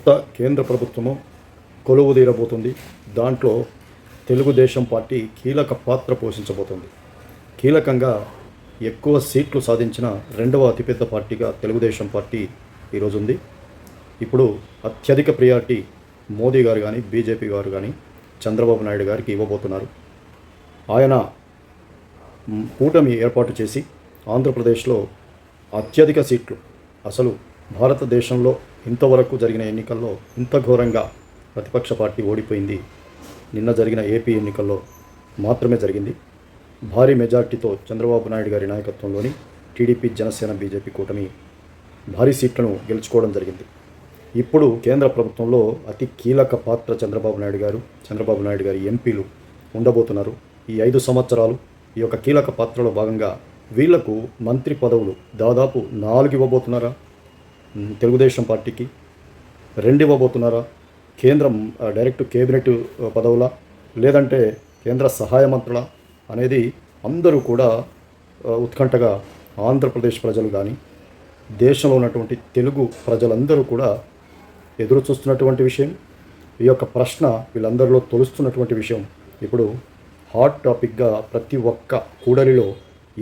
కొత్త కేంద్ర ప్రభుత్వము కొలువు తీరబోతుంది. దాంట్లో తెలుగుదేశం పార్టీ కీలక పాత్ర పోషించబోతుంది. కీలకంగా ఎక్కువ సీట్లు సాధించిన రెండవ అతిపెద్ద పార్టీగా తెలుగుదేశం పార్టీ ఈరోజు ఉంది ఇప్పుడు అత్యధిక ప్రియారిటీ మోదీ గారు కానీ బీజేపీ గారు కానీ చంద్రబాబు నాయుడు గారికి ఇవ్వబోతున్నారు. ఆయన కూటమి ఏర్పాటు చేసి ఆంధ్రప్రదేశ్లో అత్యధిక సీట్లు అసలు భారతదేశంలో ఇంతవరకు జరిగిన ఎన్నికల్లో ఇంత ఘోరంగా ప్రతిపక్ష పార్టీ ఓడిపోయింది. నిన్న జరిగిన ఏపీ ఎన్నికల్లో మాత్రమే జరిగింది. భారీ మెజార్టీతో చంద్రబాబు నాయుడు గారి నాయకత్వంలోని టీడీపీ జనసేన బీజేపీ కూటమి భారీ సీట్లను గెలుచుకోవడం జరిగింది. ఇప్పుడు కేంద్ర ప్రభుత్వంలో అతి కీలక పాత్ర చంద్రబాబు నాయుడు గారు చంద్రబాబు నాయుడు గారి ఎంపీలు ఉండబోతున్నారు. ఈ ఐదు సంవత్సరాలు ఈ యొక్క కీలక పాత్రలో భాగంగా వీళ్ళకు మంత్రి పదవులు దాదాపు నాలుగు ఇవ్వబోతున్నారా? తెలుగుదేశం పార్టీకి. రెండు ఇవ్వబోతున్నారా? కేంద్రం డైరెక్ట్ కేబినెట్ పదవుల? లేదంటే కేంద్ర సహాయ మంత్రుల? అనేది అందరూ కూడా ఉత్కంఠగా ఆంధ్రప్రదేశ్ ప్రజలు కానీ దేశంలో ఉన్నటువంటి తెలుగు ప్రజలందరూ కూడా ఎదురు చూస్తున్నటువంటి విషయం. ఈ యొక్క ప్రశ్న వీళ్ళందరిలో తొలుస్తున్నటువంటి విషయం. ఇప్పుడు హాట్ టాపిక్గా ప్రతి ఒక్క కూడలిలో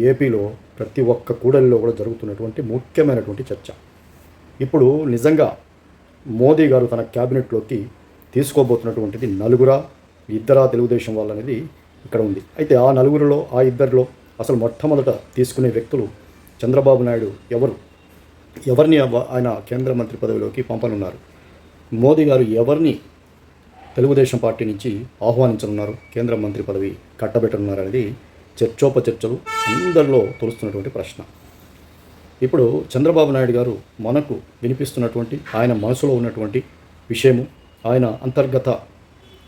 ఏపీలో ప్రతి ఒక్క కూడలిలో కూడా జరుగుతున్నటువంటి ముఖ్యమైనటువంటి చర్చ. ఇప్పుడు నిజంగా మోదీ గారు తన క్యాబినెట్లోకి తీసుకోబోతున్నటువంటిది నలుగురా ఇద్దరా తెలుగుదేశం వాళ్ళనేది ఇక్కడ ఉంది. అయితే ఆ నలుగురిలో ఆ ఇద్దరిలో అసలు మొట్టమొదట తీసుకునే వ్యక్తులు చంద్రబాబు నాయుడు ఎవరు? ఎవరిని ఆయన కేంద్ర మంత్రి పదవిలోకి పంపనున్నారు? మోదీ గారు ఎవరిని తెలుగుదేశం పార్టీ నుంచి ఆహ్వానించనున్నారు? కేంద్ర మంత్రి పదవి కట్టబెట్టనున్నారు అనేది చర్చోపచర్చలు అందరిలో తొలుస్తున్నటువంటి ప్రశ్న. ఇప్పుడు చంద్రబాబు నాయుడు గారు మనకు వినిపిస్తున్నటువంటి ఆయన మనసులో ఉన్నటువంటి విషయము ఆయన అంతర్గత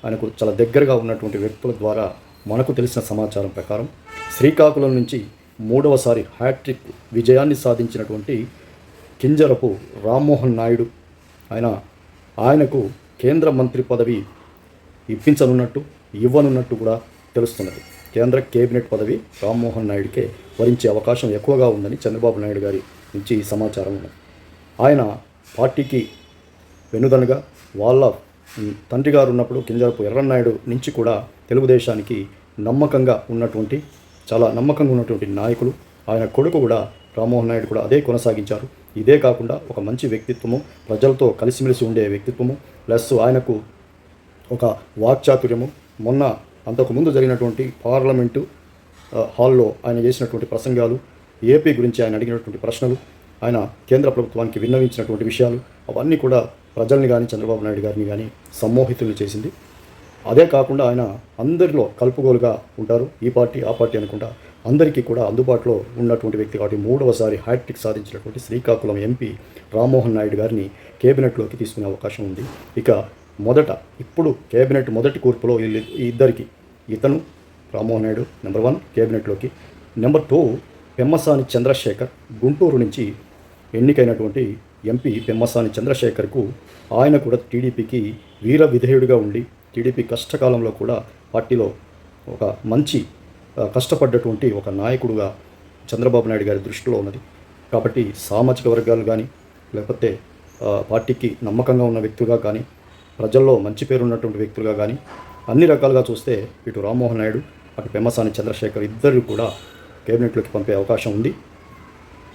ఆయనకు చాలా దగ్గరగా ఉన్నటువంటి వ్యక్తుల ద్వారా మనకు తెలిసిన సమాచారం ప్రకారం శ్రీకాకుళం నుంచి మూడవసారి హ్యాట్రిక్ విజయాన్ని సాధించినటువంటి కింజరపు రామ్మోహన్ నాయుడు ఆయన ఆయనకు కేంద్ర మంత్రి పదవి ఇప్పించనున్నట్టు ఇవ్వనున్నట్టు కూడా తెలుస్తున్నది. కేంద్ర కేబినెట్ పదవి రామ్మోహన్ నాయుడికే వరించే అవకాశం ఎక్కువగా ఉందని చంద్రబాబు నాయుడు గారి నుంచి ఈ సమాచారం ఉన్నది. ఆయన పార్టీకి వెనుదనగా వాళ్ళ తండ్రి గారు ఉన్నప్పుడు కింజరపు ఎర్రన్నాయుడు నుంచి కూడా తెలుగుదేశానికి నమ్మకంగా ఉన్నటువంటి చాలా నమ్మకంగా ఉన్నటువంటి నాయకులు. ఆయన కొడుకు కూడా రామ్మోహన్ నాయుడు కూడా అదే కొనసాగించారు. ఇదే కాకుండా ఒక మంచి వ్యక్తిత్వము ప్రజలతో కలిసిమెలిసి ఉండే వ్యక్తిత్వము ప్లస్ ఆయనకు ఒక వాక్చాతుర్యము. మొన్న అంతకుముందు జరిగినటువంటి పార్లమెంటు హాల్లో ఆయన చేసినటువంటి ప్రసంగాలు ఏపీ గురించి ఆయన అడిగినటువంటి ప్రశ్నలు ఆయన కేంద్ర ప్రభుత్వానికి విన్నవించినటువంటి విషయాలు అవన్నీ కూడా ప్రజల్ని కానీ చంద్రబాబు నాయుడు గారిని కానీ సమ్మోహితుల్ని చేసింది. అదే కాకుండా ఆయన అందరిలో కలుపుగోలుగా ఉంటారు. ఈ పార్టీ ఆ పార్టీ అనుకుంటా అందరికీ కూడా అందుబాటులో ఉన్నటువంటి వ్యక్తి కాబట్టి మూడవసారి హ్యాట్రిక్ సాధించినటువంటి శ్రీకాకుళం ఎంపీ రామ్మోహన్ నాయుడు గారిని కేబినెట్లోకి తీసుకునే అవకాశం ఉంది. ఇక మొదట ఇప్పుడు కేబినెట్ మొదటి కూర్పులో ఈ ఇద్దరికి ఇతను రామ్మోహన్ నాయుడు నెంబర్ వన్ కేబినెట్లోకి నెంబర్ టూ పెమ్మసాని చంద్రశేఖర్ గుంటూరు నుంచి ఎన్నికైనటువంటి ఎంపీ పెమ్మసాని చంద్రశేఖర్కు ఆయన కూడా టీడీపీకి వీర విధేయుడిగా ఉండి టీడీపీ కష్టకాలంలో కూడా పార్టీలో ఒక మంచి కష్టపడ్డటువంటి ఒక నాయకుడుగా చంద్రబాబు నాయుడు గారి దృష్టిలో ఉన్నది. కాబట్టి సామాజిక వర్గాలు కానీ లేకపోతే పార్టీకి నమ్మకంగా ఉన్న వ్యక్తులుగా కానీ ప్రజల్లో మంచి పేరు ఉన్నటువంటి వ్యక్తులుగా కానీ అన్ని రకాలుగా చూస్తే ఇటు రామ్మోహన్ నాయుడు అటు పెమ్మసాని చంద్రశేఖర్ ఇద్దరు కూడా కేబినెట్లోకి పంపే అవకాశం ఉంది.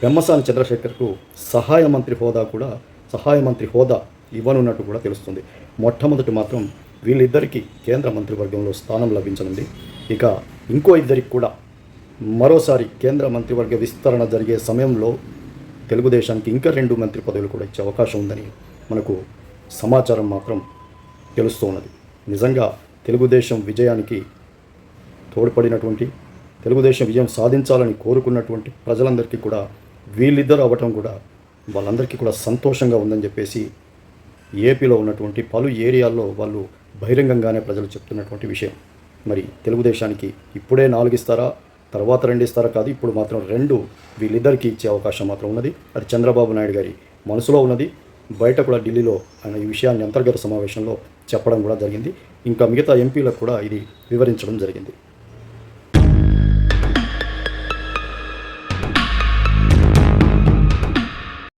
పెమ్మసాని చంద్రశేఖర్కు సహాయ మంత్రి హోదా కూడా సహాయ మంత్రి హోదా ఇవ్వనున్నట్టు కూడా తెలుస్తుంది. మొట్టమొదటి మాత్రం వీళ్ళిద్దరికీ కేంద్ర మంత్రివర్గంలో స్థానం లభించనుంది. ఇక ఇంకో ఇద్దరికి కూడా మరోసారి కేంద్ర మంత్రివర్గ విస్తరణ జరిగే సమయంలో తెలుగుదేశానికి ఇంకా రెండు మంత్రి పదవులు కూడా ఇచ్చే అవకాశం ఉందని మనకు సమాచారం మాత్రం తెలుస్తూ ఉన్నది. నిజంగా తెలుగుదేశం విజయానికి తోడ్పడినటువంటి తెలుగుదేశం విజయం సాధించాలని కోరుకున్నటువంటి ప్రజలందరికీ కూడా వీళ్ళిద్దరు అవ్వటం కూడా వాళ్ళందరికీ కూడా సంతోషంగా ఉందని చెప్పేసి ఏపీలో ఉన్నటువంటి పలు ఏరియాల్లో వాళ్ళు బహిరంగంగానే ప్రజలు చెప్తున్నటువంటి విషయం. మరి తెలుగుదేశానికి ఇప్పుడే నాలుగు ఇస్తారా తర్వాత రెండు ఇస్తారా కాదు ఇప్పుడు మాత్రం రెండు వీళ్ళిద్దరికీ ఇచ్చే అవకాశం మాత్రం ఉన్నది. అది చంద్రబాబు నాయుడు గారి మనసులో ఉన్నది. బయట కూడా ఢిల్లీలో ఆయన ఈ విషయాన్ని అంతర్గత సమావేశంలో చెప్పడం కూడా జరిగింది. ఇంకా మిగతా ఎంపీలకు కూడా ఇది వివరించడం జరిగింది.